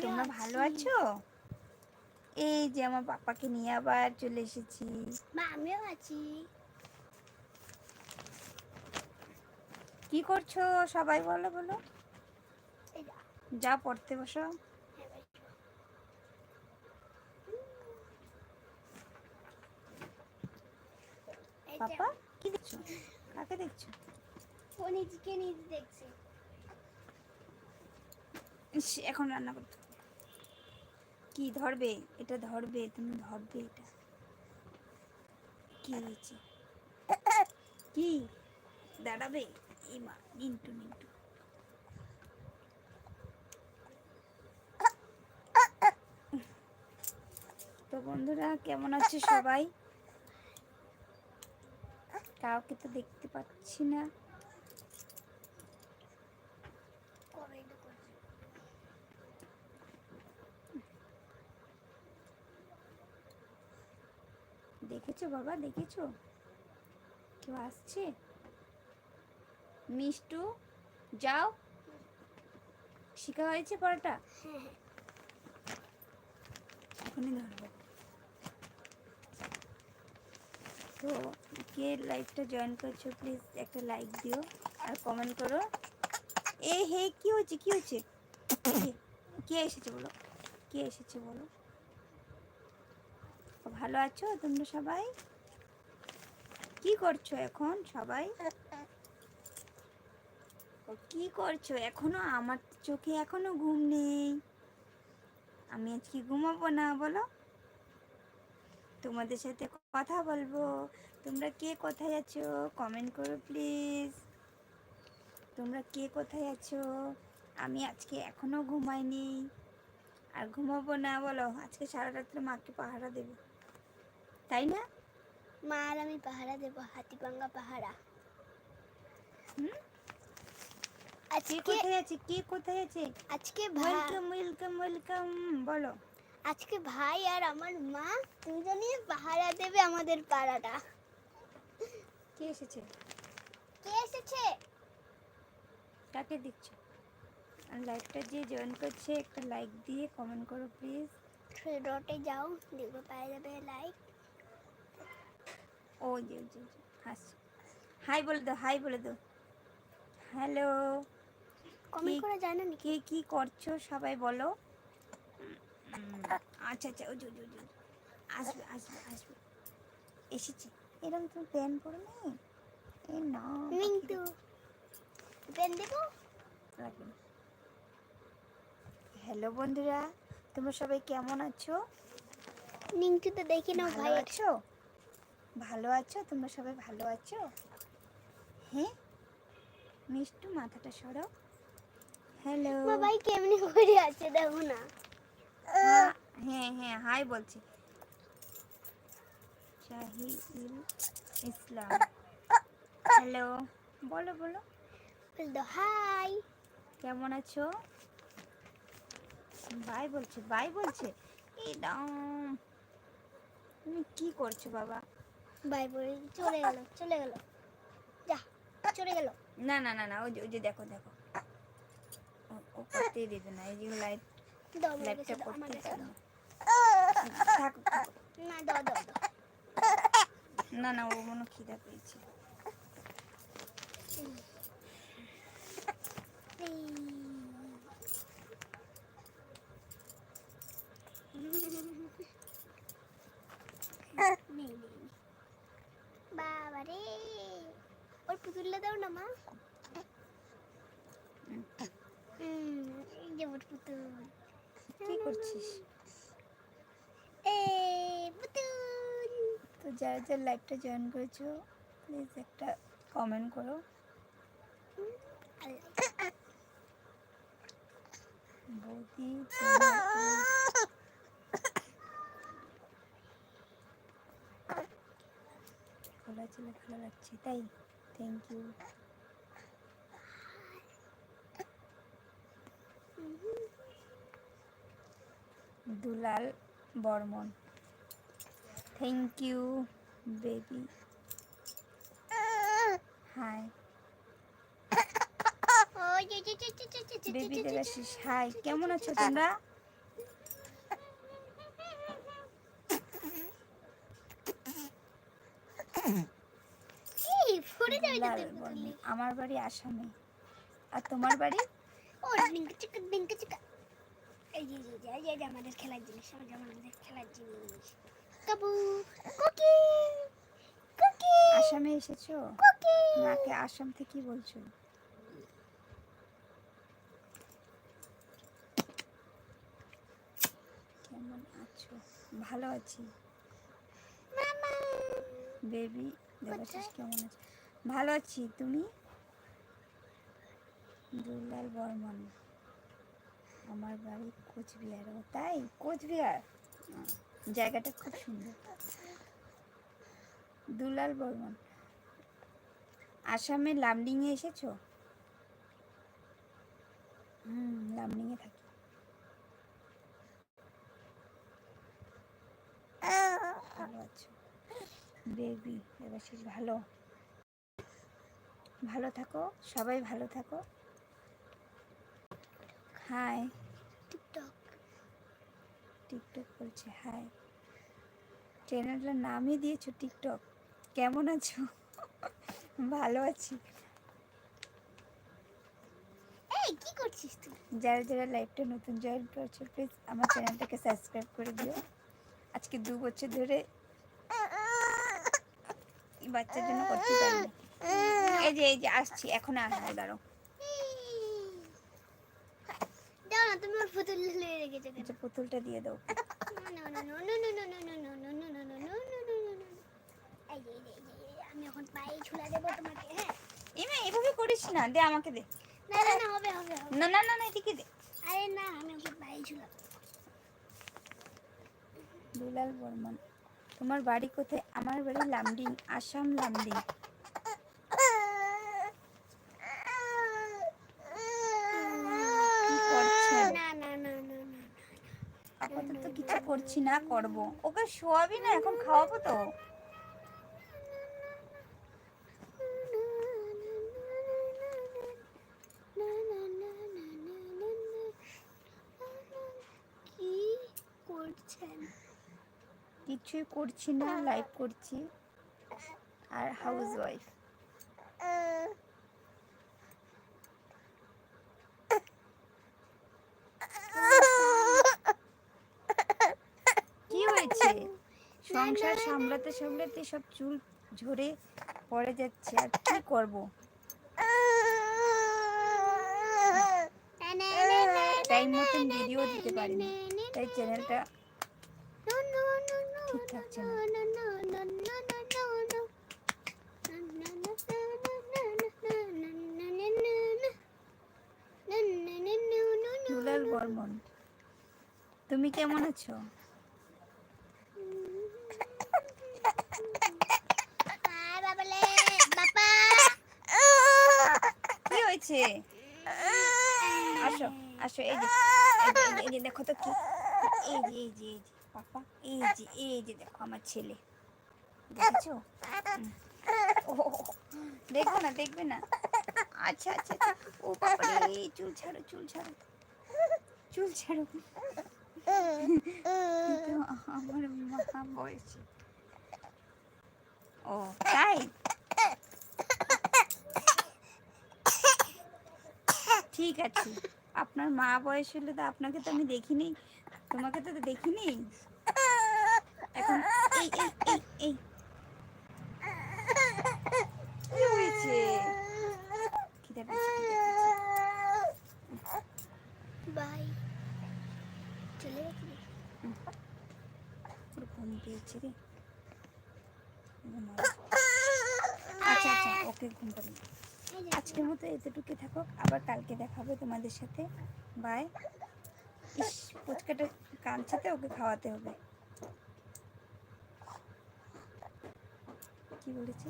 তোমরা ভালো আছো? এই যে আমার পাপাকে নিয়ে আবার চলে এসেছি। আমিও আছি। কি করছ সবাই বলো বলো। যা, পড়তে বসো। হ্যাঁ, পাপা কি দেখছ? কাকে দেখছ? ও নিজকে নিজে দেখছে। এখন রান্না করতে। কি ধরবে? এটা ধরবে, তুমি ধরবে এটা। কি হয়েছে? কি? দাঁড়াবে? এই মা নিন্টু নিন্টু তো বন্ধুরা, কেমন আছে সবাই? কাউকে তো দেখতে পাচ্ছি না কবে তো করছে দেখেছ বাবা দেখেছ? কেউ আসছে? মিষ্টু যাও। শিখা হয়েছে পড়াটা হ্যাঁ হ্যাঁ। এখনই ধরবো। তো কে লাইভটা জয়েন করছ প্লিজ একটা লাইক দিও আর কমেন্ট করো। এ হে কি হচ্ছে কি হচ্ছে কে- কে এসেছে বলো? কে এসেছে বলো? ভালো আছো তোমরা সবাই? কি করছ এখন সবাই? কি করছ? এখনও আমার চোখে এখনও ঘুম নেই। আমি আজকে ঘুমাবো না, বলো। তোমাদের সাথে কথা বলব। তোমরা কে কোথায় আছো? কমেন্ট করো প্লিজ তোমরা কে কোথায় আছো? আমি আজকে এখনও ঘুমাইনি। আর ঘুমাবো না, বলো। আজকে সারা রাত্রে মাকে পাহারা দেবে। তাই না? মা আর আমি পাহারা দেবো হাতিপাঙ্গা পাহারা। হুম? আজকে কোথায় আছে? কে কোথায় আছে? আজকে ভাই ওয়েলকাম ওয়েলকাম ওয়েলকাম বলো। আজকে ভাই আর আমার মা দুজনে পাহারা দেবে আমাদের পাড়াটা। কে এসেছে? কে এসেছে? কাকে দিচ্ছ আর লাইভটা যে জয়েন করছে একটা লাইক দিয়ে কমেন্ট করো প্লিজ ডটে যাও দেখবে পাওয়া যাবে লাইক ও যে যে, হাসছে হাই বলে দাও হাই বলে দাও। হ্যালো কমেন্ট করা কে কি করছ সবাই বলো। আচ্ছা আচ্ছা ওই যে, ওই যে। আসবে আসবে আসবে। এসেছে। এরকম তুমি প্যান পরে নেই এ না পেন দেবো? হ্যালো বন্ধুরা তোমরা সবাই কেমন আছো? মিন্টু তো দেখি না ভাই আছো? ভালো আছো? তোমরা সবাই ভালো আছো? হ্যাঁ? মিষ্টু মাথাটা সরাও। হ্যালো ভাই কেমনি করে আছে দেখো না। হ্যাঁ হ্যাঁ হাই বলছি। শাহিদুল ইসলাম। হ্যালো বলো বলো। বলতো হাই কেমন আছো? বাই বলছে বাই বলছে এই দাম তুমি কি করছ বাবা? বাই বলে চলে গেল চলে গেল। যা চলে গেল। না না না না ওই যে ওই যে দেখো দেখো। ও- করতেই দেবে না এই যে লাইট লাইটটা করতে কাছে না। দাও। দাও না না ও মনে খিদা পেয়েছে। নেই। বাবা রে ওর পুতুলটা দাও না মা যে ওর পুতুল কি করছিস এ পুতুল তো যারা যারা লাইভটা জয়েন করেছ প্লিজ একটা কমেন্ট করো। বৌদি তোমার ওই- ছিল ভালো লাগছে তাই? Thank you Dulal Barman. Thank you baby hi baby Debashis hi কেমন আছো তোমরা এই পড়ে যাবে তো লাল তোর বর্ণ। পুতুলে আমার বাড়ি আসামে আর তোমার বাড়ি? আমাদের খেলার জিনিস আমাদের খেলার জিনিস। কাবু কুকি কুকি। আসামে এসেছ? কুকি। আসাম থেকে বলছো? কেমন আছো? ভালো আছি। বেবি দেবাশিস? কেমন আছে? ভালো আছি, তুমি? দুলাল বর্মন। আমার বাড়ি কোচবিহার ও তাই? কোচবিহার? জায়গাটা খুব সুন্দর। দুলাল বর্মন। আসামে লামডিংয়ে এসেছ? হুম লামডিংয়ে থাকি। ভালো আছো। বেবি দেবাশিস ভালো? ভালো থাকো সবাই ভালো থাকো। Hi TikTok. টিকটক বলছে হাই চ্যানেলটার নামই দিয়েছ টিকটক। কেমন আছো? ভালো আছি। এই কি করছিস তুই? যারা যারা লাইভটা নতুন জয়েন করছ প্লিজ আমার চ্যানেলটাকে সাবস্ক্রাইব করে দিও। আজকে দু বছর ধরে এই বাচ্চার জন্য করতে পারিনি। এই যে এই যে আসছি এখন দাঁড়ো পুতুলটা দিয়ে দাও এভাবে করিস না দে আমাকে দে না না না হবে হবে না না না না দে আরে না আমি পায়ে দুলাল বর্মন তোমার বাড়ি কোথায় আমার বাড়ি লামডিং আসাম লামডিং আপাতত কিছু করছি না করব। ওকে শোয়াবি না এখন খাওয়াবো তো। কি করছেন? কিছুই করছি না লাইভ করছি। আর হাউস ওয়াইফ কি হয়েছে সংসার সামলাতে সামলাতে সব চুল ঝরে পড়ে যাচ্ছে। আর কি করব? টাইম মতন ভিডিও দিতে পারিনি। তাই চ্যানেলটা ঠিক থাকছে না দুলাল বর্মন তুমি কেমন আছো কি হয়েছে আসো আসো এই যে এই যে, এই এই দেখো তো কি। এই যে এই যে এই যে পাপা এই যে এই যে দেখো আমার ছেলে। দেখেছ? ও দেখবে না দেখবে না? আচ্ছা আচ্ছা আচ্ছা। ও বাবা রে চুল ছাড়ো চুল ছাড়ো। চুল ছাড়ো। আমার মা বয়সী। ও তাই? ঠিক আছে। আপনার মা বয়স হলে তো আপনাকে তো আমি দেখিনি। তোমাকে তো দেখিনি? এখন এই এই এই এই। কি হয়েছে? খিদে পেয়েছে, খিদে পেয়েছে। বাই। চলে গেছি ঘুম পেয়েছে রে। আচ্ছা আচ্ছা ওকে ঘুম পাড়ি আজকের মতো এতটুকু থাকুক। আবার কালকে দেখা হবে তোমাদের সাথে। বাই ইস ফুচকাটা কাঁদছে ওকে খাওয়াতে হবে। কি বলেছে?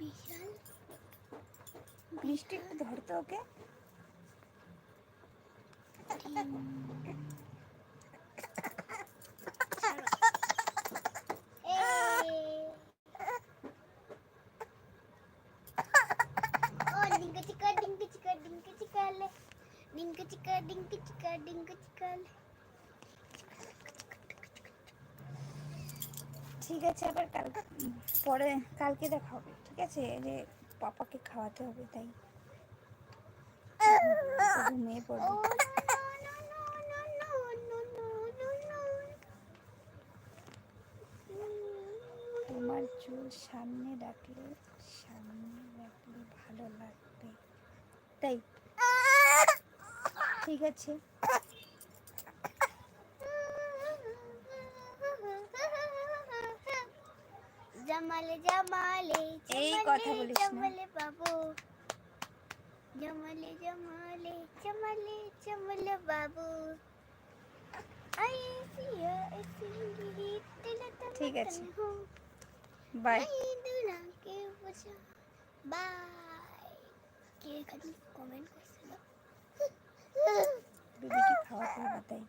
বিশাল। মিষ্টি একটু ধরতো ওকে? ঠিক আছে আবার কাল পরে কালকে দেখা হবে ঠিক আছে? যে পাপাকে খাওয়াতে হবে তাই। ঘুমিয়ে পড়বে। তোমার চুল সামনে রাখলে সামনে রাখলে ভালো লাগবে। তাই। ঠিক আছে? কথা বলিস না। জমালে বাবু জমালে জমালে জমালে জমালে বাবু আই সিয়া সিঙ্গি তেলা ঠিক আছে। বাই দুলা কে বসা বাই কে খালি কমেন্ট করছিল বেবিকে খাওয়াতে হবে তাই